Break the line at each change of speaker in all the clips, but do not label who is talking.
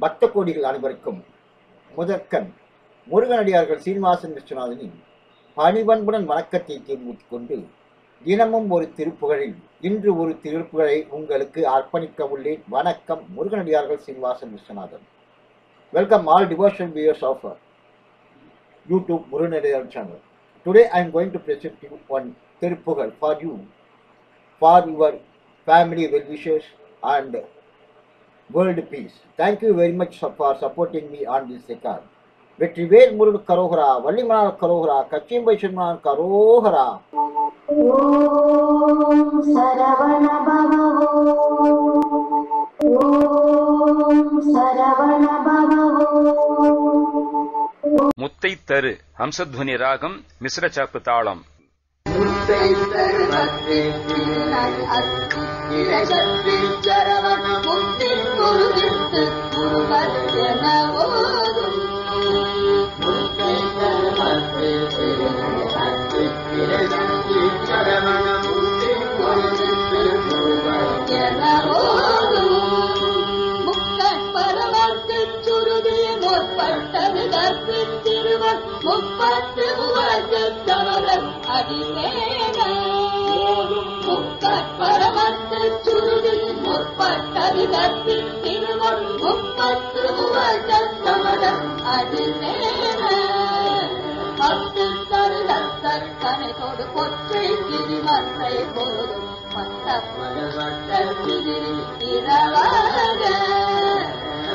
பக்த கோடிகள் அனைவருக்கும் முதற்கண் முருகனடியார்கள் சீனிவாசன் விஸ்வநாதனின் பணிவன்புடன் வணக்கத்தை தெரிவித்துக் கொண்டு தினமும் ஒரு திருப்புகழில் இன்று ஒரு திருப்புகழை உங்களுக்கு அர்ப்பணிக்க உள்ளேன். வணக்கம் முருகனடியார்கள் Srinivasan Viswanathan. Welcome all devotion viewers of YouTube Muruganadiyar channel today I am going to present you one Thiruppugazh for you for your family well and world peace thank you very much for supporting me on this record Vetrivel Murugan கரோகரா வள்ளிமணால் கரோகரா கச்சியம்பை சிம்மனான் கரோகரா.
முத்தை தரு ஹம்சத்வனி ராகம் மிஸ்ர சாப்பு தாளம்.
முப்பத்து உலகு தவறல் அடிமேன முப்பரமத்து சுருதி முற்பட்டது கற்பின் திருவள் முப்பத்து உலகு தவறல் பத்து தருதத்தர் கனைதோடு கொற்றை கிரிமன்றை பொருளும் பட்டப்படவட்டர் திகிரி இரவாக.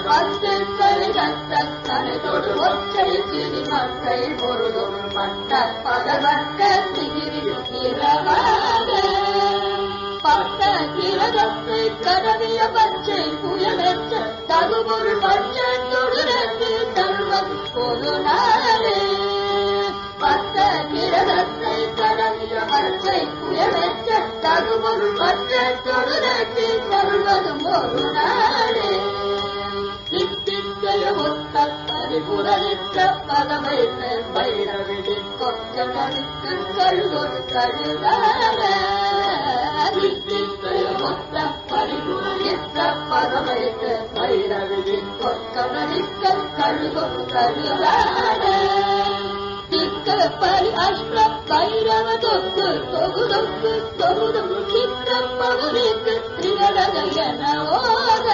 பத்து கனைதோடு கிரிமன்றை பொருளும் திகிரி இரவாக. ஒரு பச்சை தொடுரத்து தருவது ஒரு நாளே பத்த கிரகத்தை கடவிய பச்சை புயலற்ற தகுபொரு பச்சை தருவதும் ஒரு நாளே இத்தித்தைய ஒத்த பரிபுரலிட்ட பதவை பயிரவிடி கொத்த கணித்து கழுதொரு கழுதார கொச்ச கணித்த கழுதொரு கழுதார திக்க பரி அஷ்ட பைரவ தொக்கு தொகுதொக்கு தொகுதம் சித்த பகுதிக்கு திரடக என ஓத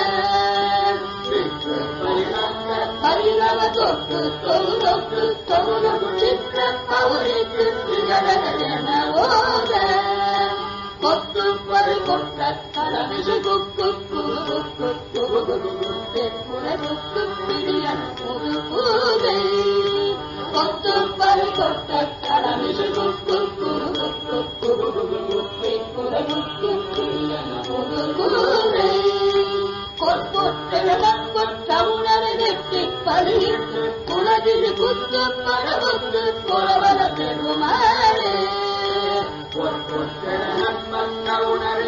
பைரவ தொக்கு தொகுதொக்கு தொகுதம் சித்த பகுதிக்கு திரடக என ஓத கொத்து பரு கொட்ட கடமிசு குக்கு குரு குக்கு குரு குரு தெற்குற குக்கு பிடியன் புது பூதை கொத்து பரு கொட்ட கடமிசு குக்கு குரு குக்கு குரு குரு தெற்குற பிடியன் புது பூதை கொத்தொட்டவுணரை வெட்டி பலியிட்டு குலதில் குத்து பரவுத்து குறவர பெருமாளே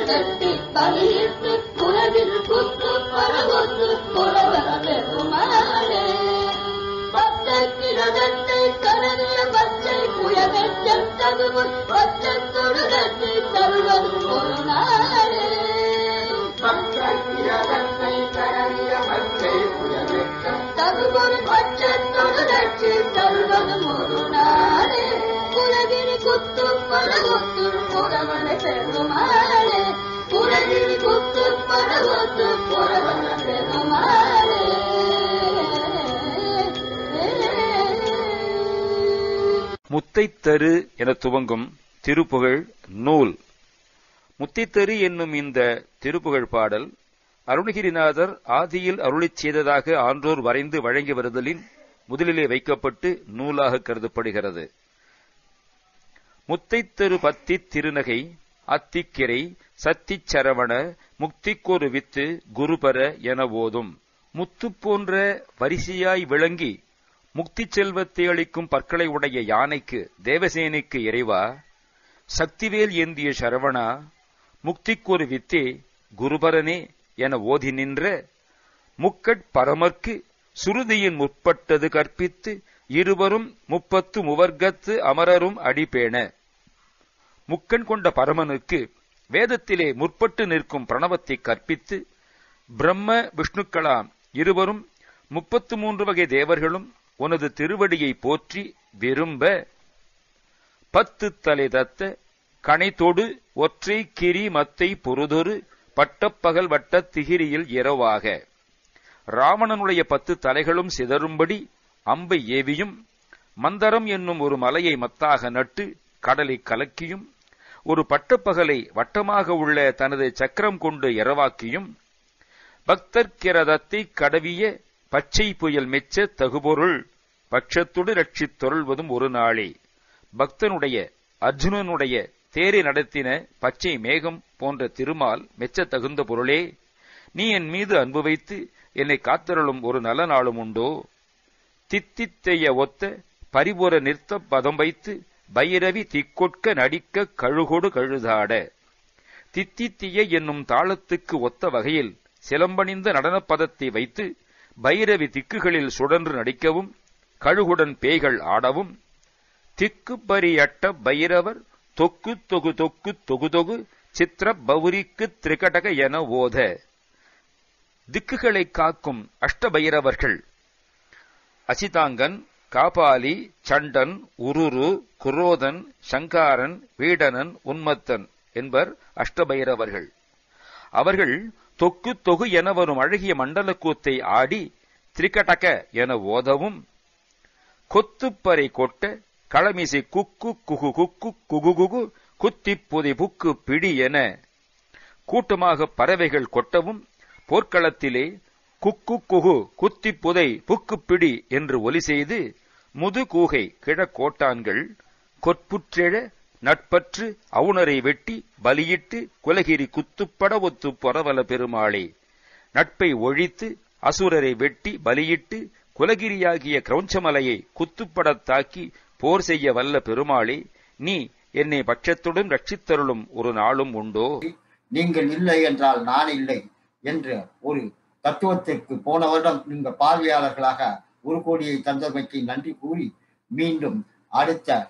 வெட்டி பலியிட்டு குலதில் குத்து புயவெச்சம் தகுவு பச்சை தொடுதத்தை தருவது ஒரு நாளே தகுபொரு பச்சை நாளே
முத்தைத்தரு என துவங்கும் திருப்புகழ் நூல். முத்தித்தரு என்னும் இந்த திருப்புகழ் பாடல் அருணகிரிநாதர் ஆதியில் அருளிச் செய்ததாக ஆன்றோர் வரைந்து வழங்கி வருதலின் முதலிலே வைக்கப்பட்டு நூலாக கருதப்படுகிறது. முத்தைத்தரு பத்தி திருநகை அத்திக்கிரை சத்திச் சரவண முக்திக்கொரு வித்து குருபர என ஓதும். முத்து போன்ற வரிசையாய் விளங்கி முக்தி செல்வத்தை அளிக்கும் பற்களை உடைய யானைக்கு தேவசேனைக்கு இறைவா சக்திவேல் ஏந்திய சரவணா முக்திக்கொரு வித்தே குருபரனே என ஓதி நின்ற முக்கட் பரமர்க்கு சுருதியின் முற்பட்டது கற்பித்து இருவரும் முப்பத்து முவர்க்கத்து அமரரும் அடிபேண முக்கண் கொண்ட பரமனுக்கு வேதத்திலே முற்பட்டு நிற்கும் பிரணவத்தை கற்பித்து பிரம்ம விஷ்ணுக்களாம் இருவரும் முப்பத்து மூன்று வகை தேவர்களும் உனது திருவடியை போற்றி விரும்ப பத்து தலை தத்த கனைத்தொடு ஒற்றை கிரி மத்தை பொருதொரு பட்டப்பகல் வட்ட திகிரியில் இரவாக. ராவணனுடைய பத்து தலைகளும் சிதறும்படி அம்பை ஏவியும் மந்தரம் என்னும் ஒரு மலையை மத்தாக நட்டு கடலை கலக்கியும் ஒரு பட்டப்பகலை வட்டமாக உள்ள தனது சக்கரம் கொண்டு இரவாக்கியும் பக்தர்கிரதத்தை கடவிய பச்சை புயல் மெச்ச தகுபொருள் பட்சத்துடு ரட்சித் தொருள்வதும் ஒரு நாளே. பக்தனுடைய அர்ஜுனனுடைய தேரை நடத்தின பச்சை மேகம் போன்ற திருமால் மெச்ச தகுந்த பொருளே. நீ என் மீது அன்பு வைத்து என்னை காத்தருளும் ஒரு நல்ல நாளும் உண்டோ? தித்தித்தைய ஒத்த பரிபுற நிறுத்த பதம் வைத்து பைரவி திக்கொட்க நடிக்க கழுகொடு கழுதாட. தித்தித்திய என்னும் தாளத்துக்கு ஒத்த வகையில் சிலம்பணிந்த நடனப்பதத்தை வைத்து பைரவி திக்குகளில் சுடன்று நடிக்கவும் கழுகுடன் பேய்கள் ஆடவும் திக்கு பரியட்ட பைரவர் தொக்கு தொகு தொக்கு தொகு தொகு சித்திர பௌரிக்கு திரிகடக என ஓத. திக்குகளை காக்கும் அஷ்டபைரவர்கள் அசிதாங்கன் காபாலி சண்டன் உருரு குரோதன் சங்காரன் வீடனன் உன்மத்தன் என்பர் அஷ்டபைரவர்கள் அவர்கள் தொக்கு தொகு என வரும் அழகிய மண்டலக்கூத்தை ஆடி திரிக்கடக என ஓதவும் கொத்துப்பறை கொட்ட களமிசை குக்கு குகு குக்கு குகு குகு குத்தி புதை புக்கு பிடி என கூட்டமாக பறவைகள் கொட்டவும் போர்க்களத்திலே குக்கு குகு குத்தி புதை புக்கு பிடி என்று ஒலி செய்து முதுகூகை கிழக்கோட்டான்கள் கொற்புற்றெழ நட்பற்று அவுணரை வெட்டி பலியிட்டு குலகிரி குத்துப்பட ஒத்து பொறவல பெருமாளே. நட்பை ஒழித்து அசுரரை வெட்டி பலியிட்டு குலகிரியாகிய கிரௌஞ்சமலையை குத்துப்படத் தாக்கி போர் செய்ய வல்ல பெருமாளே நீ என்னை பட்சத்துடன் ரட்சித்தருளும் ஒரு நாளும் உண்டோ?
நீங்கள் இல்லை என்றால் நான் இல்லை என்ற ஒரு தத்துவத்திற்கு போன வருடம் இந்த பார்வையாளர்களாக ஒரு கோடியை தந்தமைக்கு நன்றி கூறி மீண்டும் அடுத்த